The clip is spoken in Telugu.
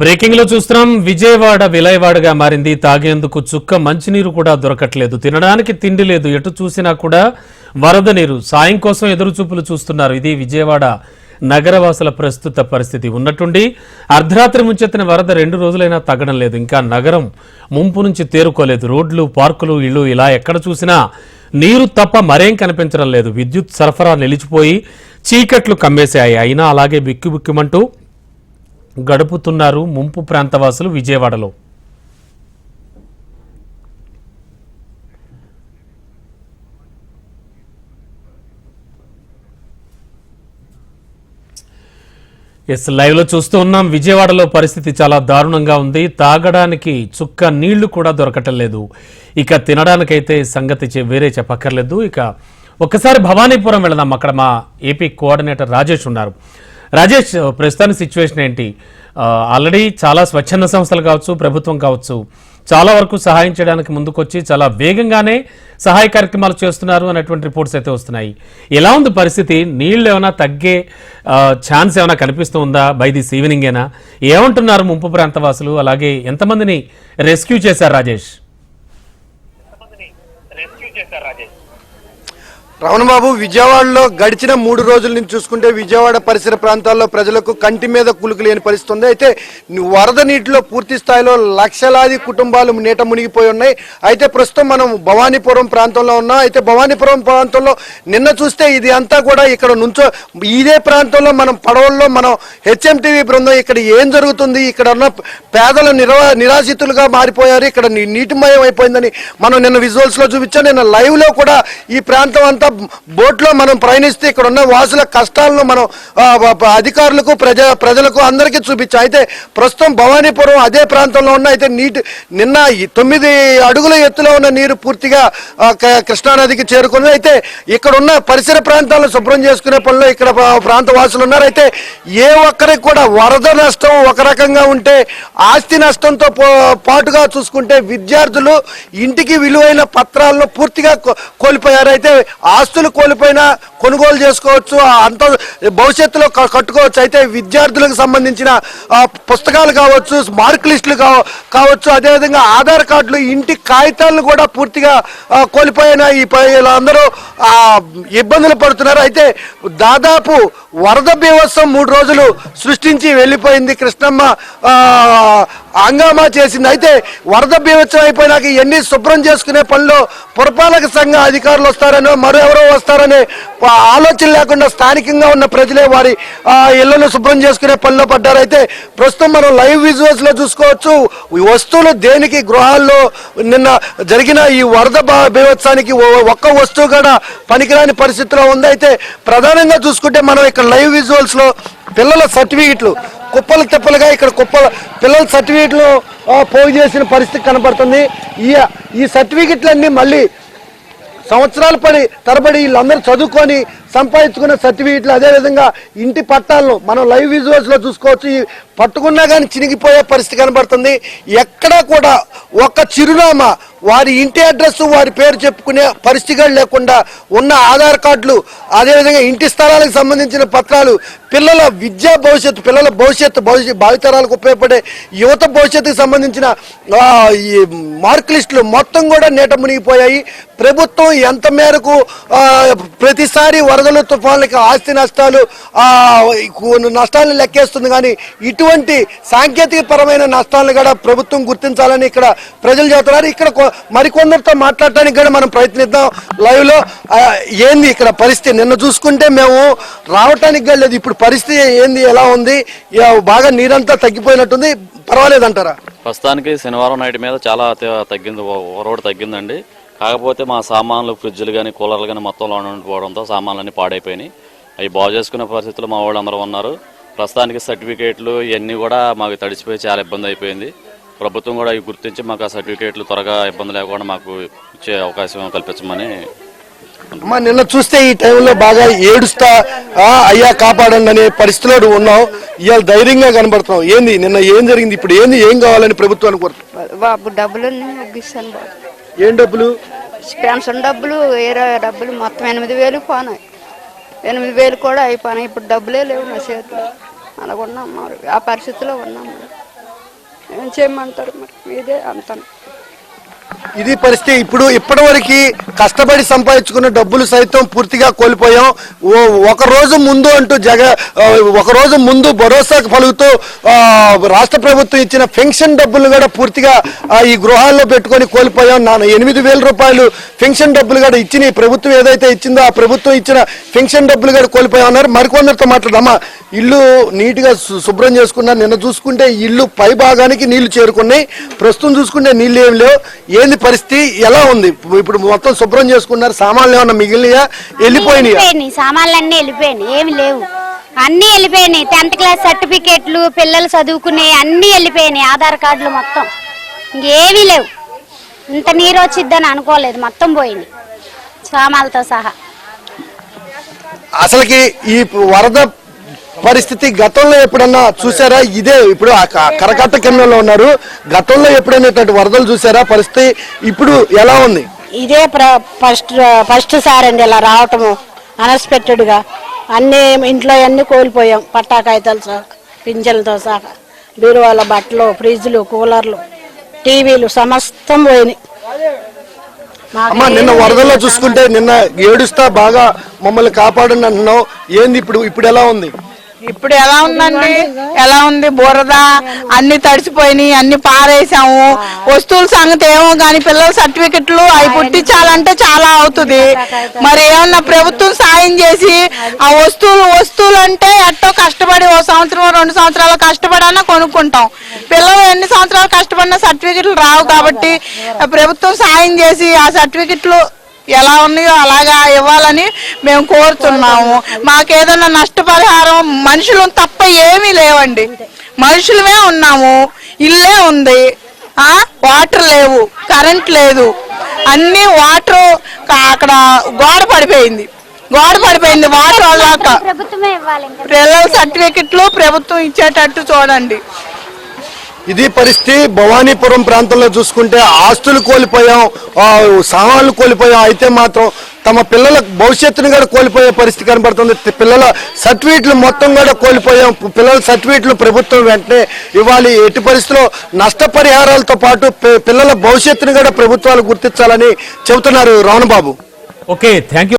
బ్రేకింగ్లో చూస్తున్నాం. విజయవాడ విలయవాడగా మారింది. తాగేందుకు చుక్క మంచినీరు కూడా దొరకట్లేదు. తినడానికి తిండి లేదు. ఎటు చూసినా కూడా వరద నీరు. సాయం కోసం ఎదురుచూపులు చూస్తున్నారు. ఇది విజయవాడ నగరవాసుల ప్రస్తుత పరిస్థితి. ఉన్నట్టుండి అర్ధరాత్రి ముంచెత్తిన వరద రెండు రోజులైనా తగ్గడం లేదు. ఇంకా నగరం ముంపు నుంచి తేరుకోలేదు. రోడ్లు పార్కులు ఇళ్ళు ఇలా ఎక్కడ చూసినా నీరు తప్ప మరేం కనిపించడం లేదు. విద్యుత్ సరఫరా నిలిచిపోయి చీకట్లు కమ్మేశాయి. అయినా అలాగే బిక్కుబిక్కుమంటూ గడుపుతున్నారు ముంపు ప్రాంతవాసులు విజయవాడలో. ఎస్ లైవ్లో చూస్తూ ఉన్నాం. విజయవాడలో పరిస్థితి చాలా దారుణంగా ఉంది. తాగడానికి చుక్క నీళ్ళు కూడా దొరకటం లేదు. ఇక తినడానికైతే సంగతి వేరే చెప్పక్కర్లేదు. ఇక ఒక్కసారి భవానీపురం వెళదాం. అక్కడ మా ఏపీ కోఆర్డినేటర్ రాజేష్ ఉన్నారు. రాజేష్ ప్రస్తుతానికి సిచ్యువేషన్ ఏంటి? ఆల్రెడీ చాలా స్వచ్ఛంద సంస్థలు కావచ్చు ప్రభుత్వం కావచ్చు చాలా వరకు సహాయం చేయడానికి ముందుకొచ్చి చాలా వేగంగానే సహాయ కార్యక్రమాలు చేస్తున్నారు అనేటువంటి రిపోర్ట్స్ అయితే వస్తున్నాయి. ఎలా ఉంది పరిస్థితి? నీళ్ళు ఏమైనా తగ్గే ఛాన్స్ ఏమైనా కనిపిస్తుందా బై దిస్ ఈవినింగ్ ఏనా? ఏమంటున్నారు ముంపు ప్రాంత వాసులు అలాగే ఎంతమందిని రెస్క్యూ చేశారు రాజేష్? రమణబాబు విజయవాడలో గడిచిన మూడు రోజుల నుంచి చూసుకుంటే విజయవాడ పరిసర ప్రాంతాల్లో ప్రజలకు కంటి మీద కులుకు లేని పరిస్థితి ఉంది అయితే వరద నీటిలో పూర్తి స్థాయిలో లక్షలాది కుటుంబాలు నీట మునిగిపోయి ఉన్నాయి. అయితే ప్రస్తుతం మనం భవానీపురం ప్రాంతంలో ఉన్నాం. అయితే భవానీపురం ప్రాంతంలో నిన్న చూస్తే ఇది అంతా కూడా ఇక్కడ నుంచో ఇదే ప్రాంతంలో మనం పడవల్లో మనం హెచ్ఎంటీవీ బృందం ఇక్కడ ఏం జరుగుతుంది? ఇక్కడ ఉన్న పేదలు నిరా నిరాశితులుగా మారిపోయారు. ఇక్కడ నీటిమయం అయిపోయిందని మనం నిన్న విజువల్స్లో చూపించాం. నిన్న లైవ్లో కూడా ఈ ప్రాంతం అంతా బోట్లో మనం ప్రయాణిస్తే ఇక్కడ ఉన్న వాసుల కష్టాలను మనం అధికారులకు ప్రజ ప్రజలకు అందరికీ చూపించాం. అయితే ప్రస్తుతం భవానీపురం అదే ప్రాంతంలో ఉన్న అయితే నీటి నిన్న తొమ్మిది అడుగుల ఎత్తులో ఉన్న నీరు పూర్తిగా కృష్ణానదికి చేరుకుంది అయితే ఇక్కడ ఉన్న పరిసర ప్రాంతాలను శుభ్రం చేసుకునే పనిలో ఇక్కడ ప్రాంత వాసులు ఉన్నారు. అయితే ఏ ఒక్కరికి కూడా వరద నష్టం ఒక రకంగా ఉంటే ఆస్తి నష్టంతో పాటుగా చూసుకుంటే విద్యార్థులు ఇంటికి విలువైన పత్రాలను పూర్తిగా కోల్పోయారు. అయితే ఆస్తులు కోల్పోయినా కొనుగోలు చేసుకోవచ్చు అంత భవిష్యత్తులో కట్టుకోవచ్చు. అయితే విద్యార్థులకు సంబంధించిన పుస్తకాలు కావచ్చు మార్క్ లిస్టులు కావచ్చు అదేవిధంగా ఆధార్ కార్డులు ఇంటి కాగితాలను కూడా పూర్తిగా కోల్పోయిన ఈ ప- వీళ్ళందరూ ఇబ్బందులు పడుతున్నారు. అయితే దాదాపు వరద బీభత్సం మూడు రోజులు సృష్టించి వెళ్ళిపోయింది కృష్ణమ్మ హంగామా చేసింది. అయితే వరద బీభత్సం అయిపోయినాక ఇవన్నీ శుభ్రం చేసుకునే పనిలో పురపాలక సంఘ అధికారులు వస్తారనో మరో ఎవరో వస్తారనే ఆలోచన లేకుండా స్థానికంగా ఉన్న ప్రజలే వారి ఇళ్ళను శుభ్రం చేసుకునే పనిలో పడ్డారైతే ప్రస్తుతం మనం లైవ్ విజువల్స్లో చూసుకోవచ్చు. ఈ వస్తువులు దేనికి గృహాల్లో నిన్న జరిగిన ఈ వరద బీభత్సానికి ఒక్క వస్తువు కూడా పనికిరాని పరిస్థితిలో ఉంది. అయితే ప్రధానంగా చూసుకుంటే మనం ఇక్కడ లైవ్ విజువల్స్లో పిల్లల సర్టిఫికెట్లు కుప్పలు తిప్పలుగా ఇక్కడ కుప్పల పిల్లల సర్టిఫికెట్లు పోగు చేసిన పరిస్థితి కనబడుతుంది. ఈ ఈ సర్టిఫికెట్లన్నీ మళ్ళీ సంవత్సరాలు పడి తరబడి వీళ్ళందరూ చదువుకొని సంపాదించుకున్న సర్టిఫికెట్లు అదేవిధంగా ఇంటి పట్టాలను మనం లైవ్ విజువల్స్లో చూసుకోవచ్చు. ఈ పట్టుకున్నా కానీ చినిగిపోయే పరిస్థితి కనబడుతుంది. ఎక్కడా కూడా ఒక చిరునామా వారి ఇంటి అడ్రస్ వారి పేరు చెప్పుకునే పరిస్థితి లేకుండా ఉన్న ఆధార్ కార్డులు అదేవిధంగా ఇంటి స్థలాలకు సంబంధించిన పత్రాలు పిల్లల విద్యా భవిష్యత్తు పిల్లల భవిష్యత్తు భవిష్యత్ భావితరాలకు ఉపయోగపడే యువత భవిష్యత్తుకు సంబంధించిన ఈ మార్క్ లిస్టులు మొత్తం కూడా నేట మునిగిపోయాయి. ప్రభుత్వం ఎంత మేరకు ప్రతిసారి వరద వరదలు తుఫాన్లకి ఆస్తి నష్టాలు కొన్ని నష్టాలను లెక్కేస్తుంది. కానీ ఇటువంటి సాంకేతిక పరమైన నష్టాలను కూడా ప్రభుత్వం గుర్తించాలని ఇక్కడ ప్రజలు చెబుతున్నారు. ఇక్కడ మరికొందరితో మాట్లాడటానికి కూడా మనం ప్రయత్నిద్దాం. లైవ్లో ఏంది ఇక్కడ పరిస్థితి? నిన్న చూసుకుంటే మేము రావటానికి లేదు. ఇప్పుడు పరిస్థితి ఏంది ఎలా ఉంది? బాగా నీరంతా తగ్గిపోయినట్టుంది. పర్వాలేదంటారా? ప్రస్తుతానికి శనివారం నైట్ మీద చాలా తగ్గింది. ఓ- రోడ్ తగ్గిందండి. కాకపోతే మా సామాన్లు ఫ్రిడ్జ్లు కానీ కూలర్లు కానీ మొత్తం లోన ఉండిపోవడంతో సామాన్లన్నీ పాడైపోయినాయి. అవి బాగు చేసుకునే పరిస్థితుల్లో మా వాళ్ళు అందరూ ఉన్నారు. ప్రస్తుతానికి సర్టిఫికేట్లు ఇవన్నీ కూడా మాకు తడిచిపోయి చాలా ఇబ్బంది అయిపోయింది. ప్రభుత్వం కూడా ఇవి గుర్తించి మాకు ఆ సర్టిఫికేట్లు త్వరగా ఇబ్బంది లేకుండా మాకు ఇచ్చే అవకాశం కల్పించమని అమ్మా నిన్న చూస్తే ఈ టైంలో బాగా ఏడుస్తా ఆ, అయ్యా కాపాడండి అనే పరిస్థితిలో నువ్వు ఉన్నావు. ఇవాళ ధైర్యంగా కనబడుతున్నావు. ఏంది? నిన్న ఏం జరిగింది? ఇప్పుడు ఏంది? ఏం కావాలని ప్రభుత్వానికి కోరుతున్నావు? బాబు డబ్బులు ముగిస్తాను ఏం డబ్బులు? పెన్షన్ డబ్బులు వేరే డబ్బులు మొత్తం ఎనిమిది వేలు పోనాయి. ఎనిమిది వేలు కూడా అయిపోయినాయి ఇప్పుడు డబ్బులే లేవు నా చేతిలో. అలాగ ఉన్నాం మరి. ఆ పరిస్థితిలో ఉన్నాం మరి. ఏం చేయమంటారు మరి? ఇదే అంతను. ఇది పరిస్థితి. ఇప్పుడు ఇప్పటివరకు కష్టపడి సంపాదించుకున్న డబ్బులు సైతం పూర్తిగా కోల్పోయాం. ఓ ఒక రోజు ముందు అంటూ జగ ఒక రోజు ముందు భరోసా పలుకుతూ రాష్ట్ర ప్రభుత్వం ఇచ్చిన పెన్షన్ డబ్బులు కూడా పూర్తిగా ఈ గృహాల్లో పెట్టుకొని కోల్పోయాం. నా ఎనిమిది వేల రూపాయలు పెన్షన్ డబ్బులు కూడా ఇచ్చిన ప్రభుత్వం ఏదైతే ఇచ్చిందో ఆ ప్రభుత్వం ఇచ్చిన పెన్షన్ డబ్బులు కూడా కోల్పోయాం అన్నారు మరికొందరితో మాట్లాడమ్మా ఇల్లు నీట్గా శు- శుభ్రం చేసుకున్నారు నిన్న చూసుకుంటే ఇల్లు పై భాగానికి నీళ్ళు చేరుకున్నాయి. ప్రస్తుతం చూసుకుంటే నీళ్ళు ఏం లేవు. ఏంది పరిస్థితి? ఎలా ఉంది? ఇప్పుడు మొత్తం శుభ్రం చేసుకున్నారు. సామాన్లు ఏమన్నా మిగిలినయా? వెళ్ళిపోయినాయా? వెళ్ళిపోయినాయి. సామాన్లు అన్నీ వెళ్ళిపోయినాయి. ఏమి లేవు. అన్నీ వెళ్ళిపోయినాయి. టెన్త్ క్లాస్ సర్టిఫికేట్లు పిల్లలు చదువుకునే అన్నీ వెళ్ళిపోయినాయి. ఆధార్ కార్డులు మొత్తం. ఇంకేమీ లేవు. ఇంత నీరు వచ్చిద్దని అనుకోలేదు. మొత్తం పోయింది. సామాన్లతో సహా. అసలుకి ఈ వరద పరిస్థితి గతంలో ఎప్పుడన్నా చూసారా? ఇదే ఇప్పుడు కరకట్ట కిందలో ఉన్నారు. గతంలో ఎప్పుడైనా ఇట్లాంటి వరదలు చూసారా? పరిస్థితి ఇప్పుడు ఎలా ఉంది? ఇదే ఫస్ట్ ఫస్ట్ సార్ అండి ఇలా రావటము అన్ఎక్స్పెక్టెడ్గా అన్ని ఇంట్లో అన్ని కోల్పోయాం పట్టా కాగితాలు సహా పింఛన్లతో సహా. బీరువాల బట్టలు ఫ్రిడ్జ్లు కూలర్లు టీవీలు సమస్తం పోయినాయి. అమ్మా నిన్న వరదల్లో చూసుకుంటే నిన్న ఏడుస్తా బాగా మమ్మల్ని కాపాడండి అంటున్నావు ఏంది ఇప్పుడు ఇప్పుడు ఎలా ఉంది? ఇప్పుడు ఎలా ఉందండి? ఎలా ఉంది బురద? అన్ని తడిసిపోయినాయి అన్ని పారేసాము. వస్తువుల సంగతి ఏమో కానీ పిల్లల సర్టిఫికెట్లు అవి పుట్టించాలంటే చాలా అవుతుంది. మరి ఏమన్నా ప్రభుత్వం సాయం చేసి ఆ వస్తువులు వస్తువులు అంటే ఎట్టో కష్టపడి ఓ సంవత్సరం రెండు సంవత్సరాలు కష్టపడన్నా కొనుక్కుంటాం. పిల్లలు ఎన్ని సంవత్సరాలు కష్టపడినా సర్టిఫికెట్లు రావు కాబట్టి ప్రభుత్వం సాయం చేసి ఆ సర్టిఫికెట్లు ఎలా ఉన్నాయో అలాగా ఇవ్వాలని మేము కోరుతున్నాము. మాకేదైనా నష్టపరిహారం మనుషులు తప్ప ఏమీ లేవండి. మనుషులమే ఉన్నాము. ఇల్లే ఉంది. ఆ? వాటర్ లేవు. కరెంట్ లేదు. అన్ని వాటర్ అక్కడ గోడ పడిపోయింది. గోడ పడిపోయింది వాటర్ ఇంకా. పిల్లల సర్టిఫికెట్లు ప్రభుత్వం ఇచ్చేటట్టు చూడండి. ఇది పరిస్థితి భవానీపురం ప్రాంతంలో చూసుకుంటే ఆస్తులు కోల్పోయాం సామాన్లు కోల్పోయాం. అయితే మాత్రం తమ పిల్లల భవిష్యత్తును కూడా కోల్పోయే పరిస్థితి కనబడుతుంది. పిల్లల సర్టిఫికెట్లు మొత్తం కూడా కోల్పోయాం. పిల్లల సర్టిఫికెట్లు ప్రభుత్వం వెంటనే ఇవ్వాలి. ఎట్టి పరిస్థితిలో నష్టపరిహారాలతో పాటు పిల్లల భవిష్యత్తును కూడా ప్రభుత్వాలు గుర్తించాలని చెబుతున్నారు రావణబాబు ఓకే థ్యాంక్